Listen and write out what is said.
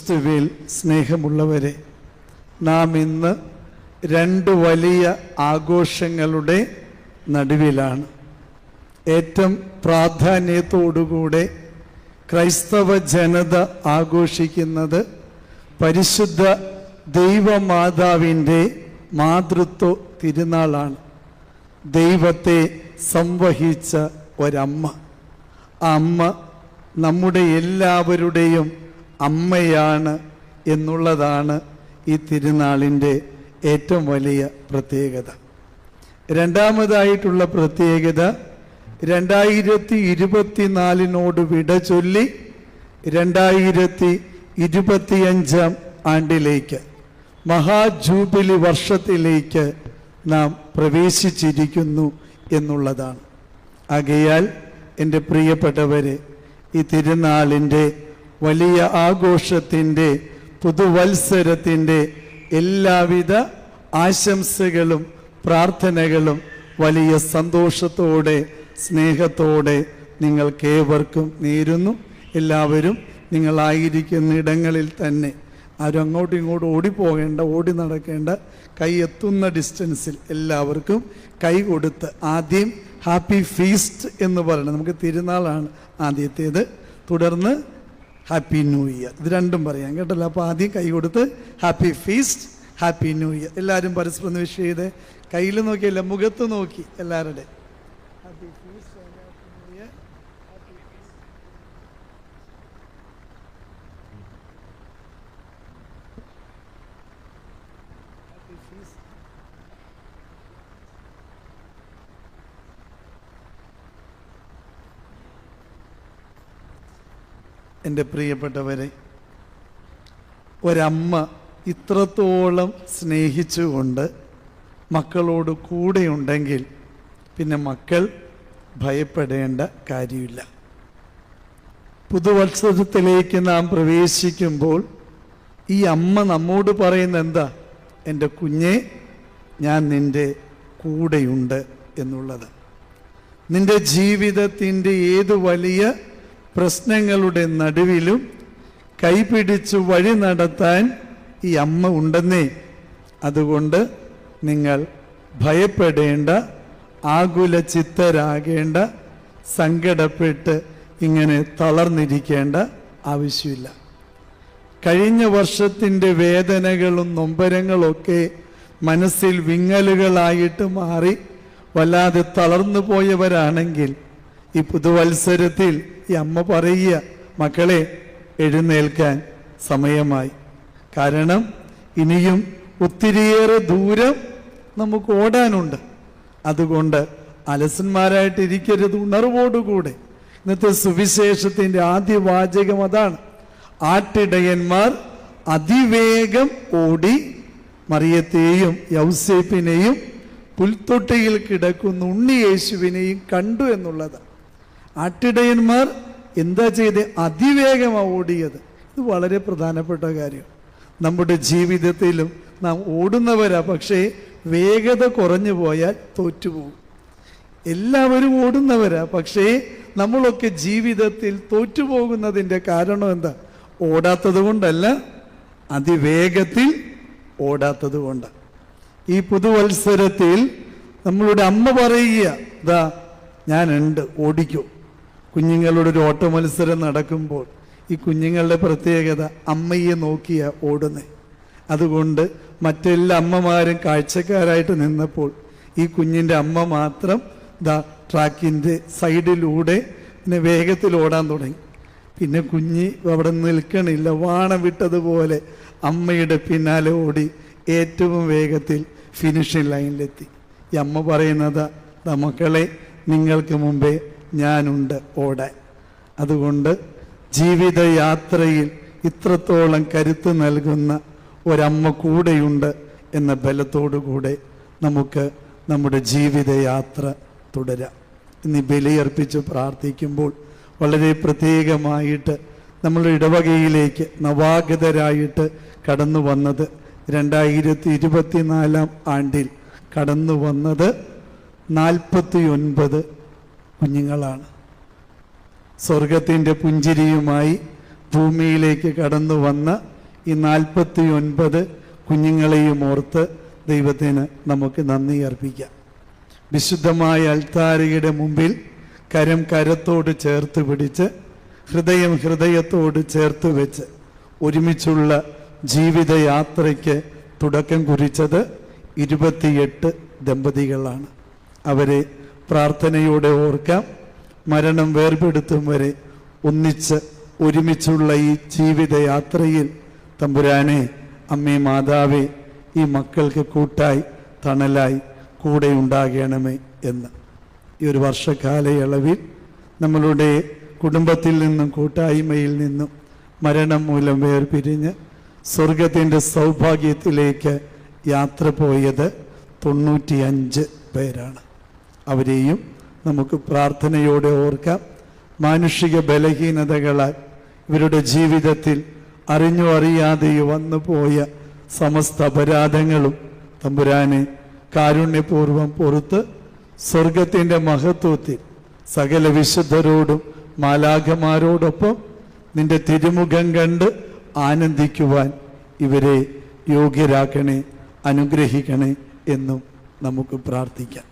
ക്രിസ്തുവിൽ സ്നേഹമുള്ളവരെ നാം ഇന്ന് രണ്ട് വലിയ ആഘോഷങ്ങളുടെ നടുവിലാണ്. ഏറ്റവും പ്രാധാന്യത്തോടുകൂടെ ക്രൈസ്തവ ജനത ആഘോഷിക്കുന്നത് പരിശുദ്ധ ദൈവമാതാവിന്റെ മാതൃത്വ തിരുനാളാണ്. ദൈവത്തെ സംവഹിച്ച ഒരമ്മ. ആ അമ്മ നമ്മുടെ എല്ലാവരുടെയും അമ്മയാണ് എന്നുള്ളതാണ് ഈ തിരുനാളിന്റെ ഏറ്റവും വലിയ പ്രത്യേകത. രണ്ടാമതായിട്ടുള്ള പ്രത്യേകത രണ്ടായിരത്തി ഇരുപത്തിനാലിനോട് വിട ചൊല്ലി രണ്ടായിരത്തി ഇരുപത്തിയഞ്ചാം ആണ്ടിലേക്ക് മഹാജൂബിലി വർഷത്തിലേക്ക് നാം പ്രവേശിച്ചിരിക്കുന്നു എന്നുള്ളതാണ്. ആകയാൽ എന്റെ പ്രിയപ്പെട്ടവരെ ഈ തിരുനാളിന്റെ വലിയ ആഘോഷത്തിന്റെ പുതുവത്സരത്തിന്റെ എല്ലാവിധ ആശംസകളും പ്രാർത്ഥനകളും വലിയ സന്തോഷത്തോടെ സ്നേഹത്തോടെ നിങ്ങൾക്കേവർക്കും നേരുന്നു. എല്ലാവരും നിങ്ങളായിരിക്കുന്ന ഇടങ്ങളിൽ തന്നെ ആരും അങ്ങോട്ടും ഇങ്ങോട്ടും ഓടിപ്പോകേണ്ട ഓടി നടക്കേണ്ട കൈ എത്തുന്ന ഡിസ്റ്റൻസിൽ എല്ലാവർക്കും കൈ കൊടുത്ത് ആദ്യം ഹാപ്പി ഫീസ്റ്റ് എന്ന് പറയുന്നത് നമുക്ക് തിരുനാളാണ് ആദ്യത്തേത്. തുടർന്ന് ഹാപ്പി ന്യൂ ഇയർ ഇത് രണ്ടും പറയാം കേട്ടല്ലോ. അപ്പോൾ ആദ്യം കൈ കൊടുത്ത് happy feast happy new year എല്ലാവരും പരസ്പരം വിഷ് ചെയ്ത് കയ്യിൽ നോക്കിയല്ല മുഖത്ത് നോക്കി എല്ലാവരുടെ happy feast happy new year happy feast എന്റെ പ്രിയപ്പെട്ടവരെ ഒരമ്മ ഇത്രത്തോളം സ്നേഹിച്ചുകൊണ്ട് മക്കളോട് കൂടെയുണ്ടെങ്കിൽ പിന്നെ മക്കൾ ഭയപ്പെടേണ്ട കാര്യമില്ല. പുതുവത്സരത്തിലേക്ക് നാം പ്രവേശിക്കുമ്പോൾ ഈ അമ്മ നമ്മോട് പറയുന്ന എന്താ? എന്റെ കുഞ്ഞെ ഞാൻ നിന്റെ കൂടെയുണ്ട് എന്നുള്ളത്. നിന്റെ ജീവിതത്തിന്റെ ഏത് വലിയ പ്രശ്നങ്ങളുടെ നടുവിലും കൈപിടിച്ച് വഴി നടത്താൻ ഈ അമ്മ ഉണ്ടെന്നേ. അതുകൊണ്ട് നിങ്ങൾ ഭയപ്പെടേണ്ട ആകുല ചിത്തരാകേണ്ട സങ്കടപ്പെട്ട് ഇങ്ങനെ തളർന്നിരിക്കേണ്ട ആവശ്യമില്ല. കഴിഞ്ഞ വർഷത്തിന്റെ വേദനകളും നൊമ്പരങ്ങളൊക്കെ മനസ്സിൽ വിങ്ങലുകളായിട്ട് മാറി വല്ലാതെ തളർന്നു പോയവരാണെങ്കിൽ ഈ പുതുവത്സരത്തിൽ ഈ അമ്മ പറയുക മക്കളെ എഴുന്നേൽക്കാൻ സമയമായി. കാരണം ഇനിയും ഒത്തിരിയേറെ ദൂരം നമുക്ക് ഓടാനുണ്ട്. അതുകൊണ്ട് അലസന്മാരായിട്ട് ഇരിക്കരുത് ഉണർവോടുകൂടെ. ഇന്നത്തെ സുവിശേഷത്തിന്റെ ആദ്യ വാചകം അതാണ്. ആട്ടിടയന്മാർ അതിവേഗം ഓടി മറിയത്തെയും യൗസേപ്പിനെയും പുൽത്തൊട്ടിയിൽ കിടക്കുന്ന ഉണ്ണി യേശുവിനെയും കണ്ടു എന്നുള്ളത് ആട്ടിടയന്മാർ എന്താ ചെയ്ത്? അതിവേഗമാണ് ഓടിയത്. ഇത് വളരെ പ്രധാനപ്പെട്ട കാര്യം. നമ്മുടെ ജീവിതത്തിലും നാം ഓടുന്നവരാ പക്ഷേ വേഗത കുറഞ്ഞു പോയാൽ തോറ്റുപോകും. എല്ലാവരും ഓടുന്നവരാ പക്ഷേ നമ്മളൊക്കെ ജീവിതത്തിൽ തോറ്റുപോകുന്നതിന്റെ കാരണം എന്താ? ഓടാത്തത് കൊണ്ടല്ല അതിവേഗത്തിൽ ഓടാത്തത് കൊണ്ട്. ഈ പുതുവത്സരത്തിൽ നമ്മളുടെ അമ്മ പറയുക ഇതാ ഞാനുണ്ട് ഓടിക്കോ. കുഞ്ഞുങ്ങളുടെ ഒരു ഓട്ട മത്സരം നടക്കുമ്പോൾ ഈ കുഞ്ഞുങ്ങളുടെ പ്രത്യേകത അമ്മയെ നോക്കിയ ഓടുന്നത് അതുകൊണ്ട് മറ്റെല്ലാ അമ്മമാരും കാഴ്ചക്കാരായിട്ട് നിന്നപ്പോൾ ഈ കുഞ്ഞിന്റെ അമ്മ മാത്രം ദാ ട്രാക്കിന്റെ സൈഡിലൂടെ പിന്നെ വേഗത്തിൽ ഓടാൻ തുടങ്ങി. പിന്നെ കുഞ്ഞ് അവിടെ നിൽക്കണില്ല. വാണം വിട്ടതുപോലെ അമ്മയുടെ പിന്നാലെ ഓടി ഏറ്റവും വേഗത്തിൽ ഫിനിഷിംഗ് ലൈനിലെത്തി ഈ അമ്മ പറയുന്നത് "ദാ മക്കളെ നിങ്ങൾക്ക് മുമ്പേ ഞാനുണ്ട് ഓടാൻ അതുകൊണ്ട് ജീവിതയാത്രയിൽ ഇത്രത്തോളം കരുത്ത് നൽകുന്ന ഒരമ്മ കൂടെയുണ്ട് എന്ന ബലത്തോടുകൂടെ നമുക്ക് നമ്മുടെ ജീവിതയാത്ര തുടരാം. ഇനി ബലിയർപ്പിച്ച് പ്രാർത്ഥിക്കുമ്പോൾ വളരെ പ്രത്യേകമായിട്ട് നമ്മുടെ ഇടവകയിലേക്ക് നവാഗതരായിട്ട് കടന്നു വന്നത് രണ്ടായിരത്തി ഇരുപത്തിനാലാം ആണ്ടിൽ കടന്നു വന്നത് നാൽപ്പത്തി ഒൻപത് കുഞ്ഞുങ്ങളാണ്. സ്വർഗത്തിന്റെ പുഞ്ചിരിയുമായി ഭൂമിയിലേക്ക് കടന്നു വന്ന ഈ നാൽപ്പത്തി ഒൻപത് കുഞ്ഞുങ്ങളെയും ഓർത്ത് ദൈവത്തിന് നമുക്ക് നന്ദി അർപ്പിക്കാം. വിശുദ്ധമായ അൽത്താരയുടെ മുമ്പിൽ കരം കരത്തോട് ചേർത്ത് പിടിച്ച് ഹൃദയം ഹൃദയത്തോട് ചേർത്ത് വെച്ച് ഒരുമിച്ചുള്ള ജീവിതയാത്രയ്ക്ക് തുടക്കം കുറിച്ചത് ഇരുപത്തിയെട്ട് ദമ്പതികളാണ്. അവരെ പ്രാർത്ഥനയോടെ ഓർക്കാം. മരണം വേർപെടുത്തും വരെ ഒന്നിച്ച് ഒരുമിച്ചുള്ള ഈ ജീവിതയാത്രയിൽ തമ്പുരാനെ അമ്മേ മാതാവേ ഈ മക്കൾക്ക് കൂട്ടായി തണലായി കൂടെ ഉണ്ടാകണമേ എന്ന്. ഈ ഒരു വർഷകാലയളവിൽ നമ്മളുടെ കുടുംബത്തിൽ നിന്നും കൂട്ടായ്മയിൽ നിന്നും മരണം മൂലം വേർപിരിഞ്ഞ് സ്വർഗത്തിന്റെ സൗഭാഗ്യത്തിലേക്ക് യാത്ര പോയത് തൊണ്ണൂറ്റിയഞ്ച് പേരാണ്. അവരെയും നമുക്ക് പ്രാർത്ഥനയോടെ ഓർക്കാം. മാനുഷിക ബലഹീനതകളാൽ ഇവരുടെ ജീവിതത്തിൽ അറിഞ്ഞോ അറിയാതെയോ വന്നു പോയ സമസ്ത അപരാധങ്ങളും തമ്പുരാനെ കാരുണ്യപൂർവം പുറത്ത് സ്വർഗത്തിന്റെ മഹത്വത്തിൽ സകല വിശുദ്ധരോടും മാലാഖമാരോടൊപ്പം നിന്റെ തിരുമുഖം കണ്ട് ആനന്ദിക്കുവാൻ ഇവരെ യോഗ്യരാക്കണേ അനുഗ്രഹിക്കണേ എന്നും നമുക്ക് പ്രാർത്ഥിക്കാം.